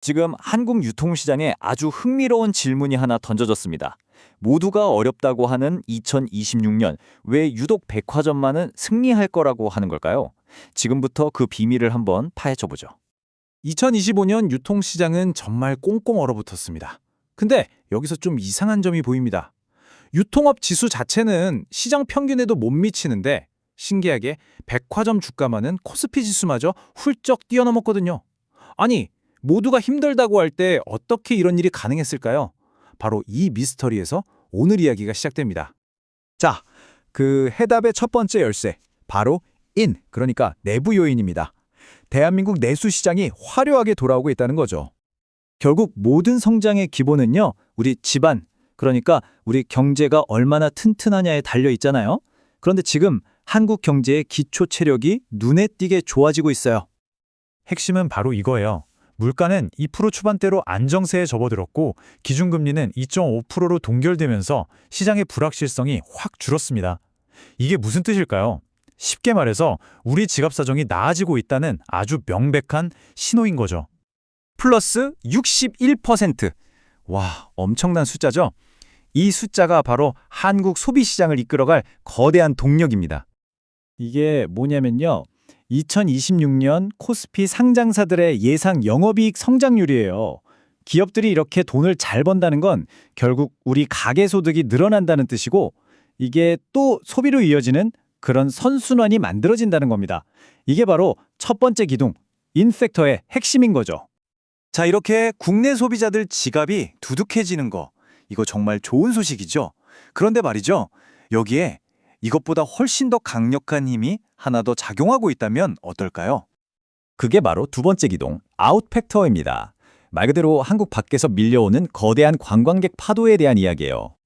지금 한국 유통시장에 아주 흥미로운 질문이 하나 던져졌습니다. 모두가 어렵다고 하는 2026년 왜 유독 백화점만은 승리할 거라고 하는 걸까요? 지금부터 그 비밀을 한번 파헤쳐 보죠. 2025년 유통시장은 정말 꽁꽁 얼어붙었습니다. 근데 여기서 좀 이상한 점이 보입니다. 유통업 지수 자체는 시장 평균에도 못 미치는데 신기하게 백화점 주가만은 코스피 지수마저 훌쩍 뛰어넘었거든요. 아니, 모두가 힘들다고 할 때 어떻게 이런 일이 가능했을까요? 바로 이 미스터리에서 오늘 이야기가 시작됩니다. 자, 그 해답의 첫 번째 열쇠, 바로 인, 그러니까 내부 요인입니다. 대한민국 내수 시장이 화려하게 돌아오고 있다는 거죠. 결국 모든 성장의 기본은요, 우리 집안, 그러니까 우리 경제가 얼마나 튼튼하냐에 달려 있잖아요. 그런데 지금 한국 경제의 기초 체력이 눈에 띄게 좋아지고 있어요. 핵심은 바로 이거예요. 물가는 2% 초반대로 안정세에 접어들었고 기준금리는 2.5%로 동결되면서 시장의 불확실성이 확 줄었습니다. 이게 무슨 뜻일까요? 쉽게 말해서 우리 지갑 사정이 나아지고 있다는 아주 명백한 신호인 거죠. 플러스 61%. 와, 엄청난 숫자죠? 이 숫자가 바로 한국 소비 시장을 이끌어갈 거대한 동력입니다. 이게 뭐냐면요. 2026년 코스피 상장사들의 예상 영업이익 성장률이에요. 기업들이 이렇게 돈을 잘 번다는 건 결국 우리 가계 소득이 늘어난다는 뜻이고 이게 또 소비로 이어지는 그런 선순환이 만들어진다는 겁니다. 이게 바로 첫 번째 기둥, 인팩터의 핵심인 거죠. 자, 이렇게 국내 소비자들 지갑이 두둑해지는 거, 이거 정말 좋은 소식이죠. 그런데 말이죠. 여기에 이것보다 훨씬 더 강력한 힘이 하나 더 작용하고 있다면 어떨까요? 그게 바로 두 번째 기동, 아웃팩터입니다. 말 그대로 한국 밖에서 밀려오는 거대한 관광객 파도에 대한 이야기예요.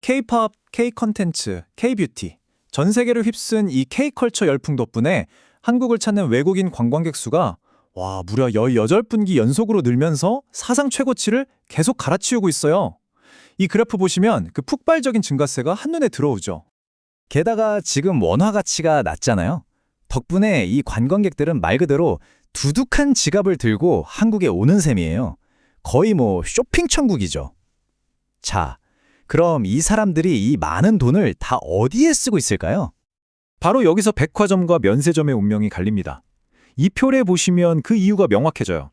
K-팝, K-컨텐츠, K-뷰티 전 세계를 휩쓴 이 K-컬처 열풍 덕분에 한국을 찾는 외국인 관광객 수가 와, 무려 18분기 연속으로 늘면서 사상 최고치를 계속 갈아치우고 있어요. 이 그래프 보시면 그 폭발적인 증가세가 한눈에 들어오죠. 게다가 지금 원화 가치가 낮잖아요. 덕분에 이 관광객들은 말 그대로 두둑한 지갑을 들고 한국에 오는 셈이에요. 거의 뭐 쇼핑 천국이죠. 자, 그럼 이 사람들이 이 많은 돈을 다 어디에 쓰고 있을까요? 바로 여기서 백화점과 면세점의 운명이 갈립니다. 이 표를 보시면 그 이유가 명확해져요.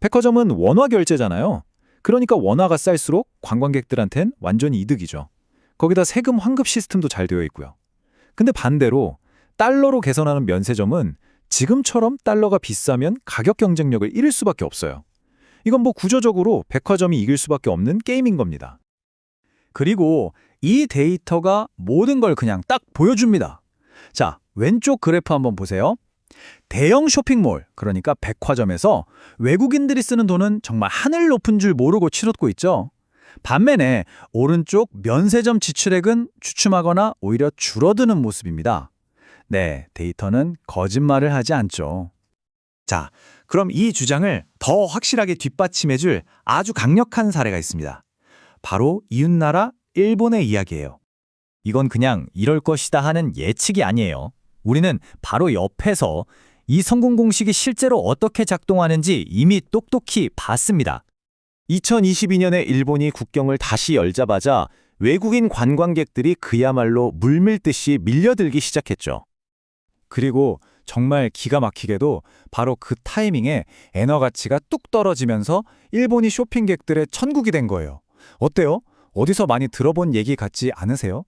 백화점은 원화 결제잖아요. 그러니까 원화가 쌀수록 관광객들한텐 완전히 이득이죠. 거기다 세금 환급 시스템도 잘 되어 있고요. 근데 반대로 달러로 개선하는 면세점은 지금처럼 달러가 비싸면 가격 경쟁력을 잃을 수밖에 없어요. 이건 뭐 구조적으로 백화점이 이길 수밖에 없는 게임인 겁니다. 그리고 이 데이터가 모든 걸 그냥 딱 보여줍니다. 자, 왼쪽 그래프 한번 보세요. 대형 쇼핑몰, 그러니까 백화점에서 외국인들이 쓰는 돈은 정말 하늘 높은 줄 모르고 치솟고 있죠. 반면에 오른쪽 면세점 지출액은 주춤하거나 오히려 줄어드는 모습입니다. 네, 데이터는 거짓말을 하지 않죠. 자, 그럼 이 주장을 더 확실하게 뒷받침해줄 아주 강력한 사례가 있습니다. 바로 이웃나라 일본의 이야기예요. 이건 그냥 이럴 것이다 하는 예측이 아니에요. 우리는 바로 옆에서 이 성공 공식이 실제로 어떻게 작동하는지 이미 똑똑히 봤습니다. 2022년에 일본이 국경을 다시 열자마자 외국인 관광객들이 그야말로 물밀듯이 밀려들기 시작했죠. 그리고 정말 기가 막히게도 바로 그 타이밍에 엔화 가치가 뚝 떨어지면서 일본이 쇼핑객들의 천국이 된 거예요. 어때요? 어디서 많이 들어본 얘기 같지 않으세요?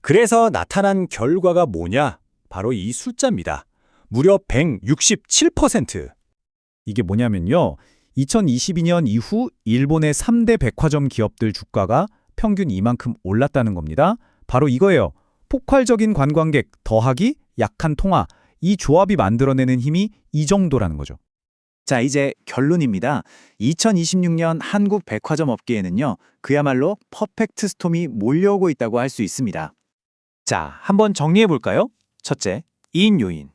그래서 나타난 결과가 뭐냐? 바로 이 숫자입니다. 무려 167%. 이게 뭐냐면요. 2022년 이후 일본의 3대 백화점 기업들 주가가 평균 이만큼 올랐다는 겁니다. 바로 이거예요. 폭발적인 관광객 더하기 약한 통화. 이 조합이 만들어내는 힘이 이 정도라는 거죠. 자, 이제 결론입니다. 2026년 한국 백화점 업계에는요, 그야말로 퍼펙트 스톰이 몰려오고 있다고 할 수 있습니다. 자, 한번 정리해 볼까요? 첫째, 인 요인.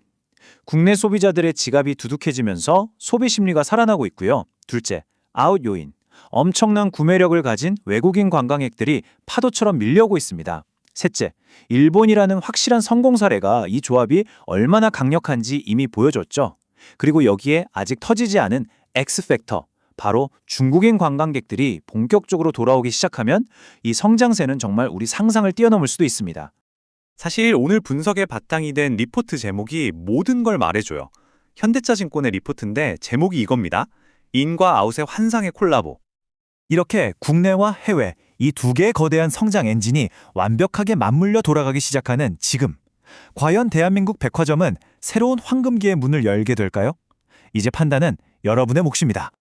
국내 소비자들의 지갑이 두둑해지면서 소비 심리가 살아나고 있고요. 둘째, 아웃 요인. 엄청난 구매력을 가진 외국인 관광객들이 파도처럼 밀려오고 있습니다. 셋째, 일본이라는 확실한 성공 사례가 이 조합이 얼마나 강력한지 이미 보여줬죠. 그리고 여기에 아직 터지지 않은 X팩터, 바로 중국인 관광객들이 본격적으로 돌아오기 시작하면 이 성장세는 정말 우리 상상을 뛰어넘을 수도 있습니다. 사실 오늘 분석의 바탕이 된 리포트 제목이 모든 걸 말해줘요. 현대차증권의 리포트인데 제목이 이겁니다. 인과 아웃의 환상의 콜라보. 이렇게 국내와 해외 이 두 개의 거대한 성장 엔진이 완벽하게 맞물려 돌아가기 시작하는 지금. 과연 대한민국 백화점은 새로운 황금기의 문을 열게 될까요? 이제 판단은 여러분의 몫입니다.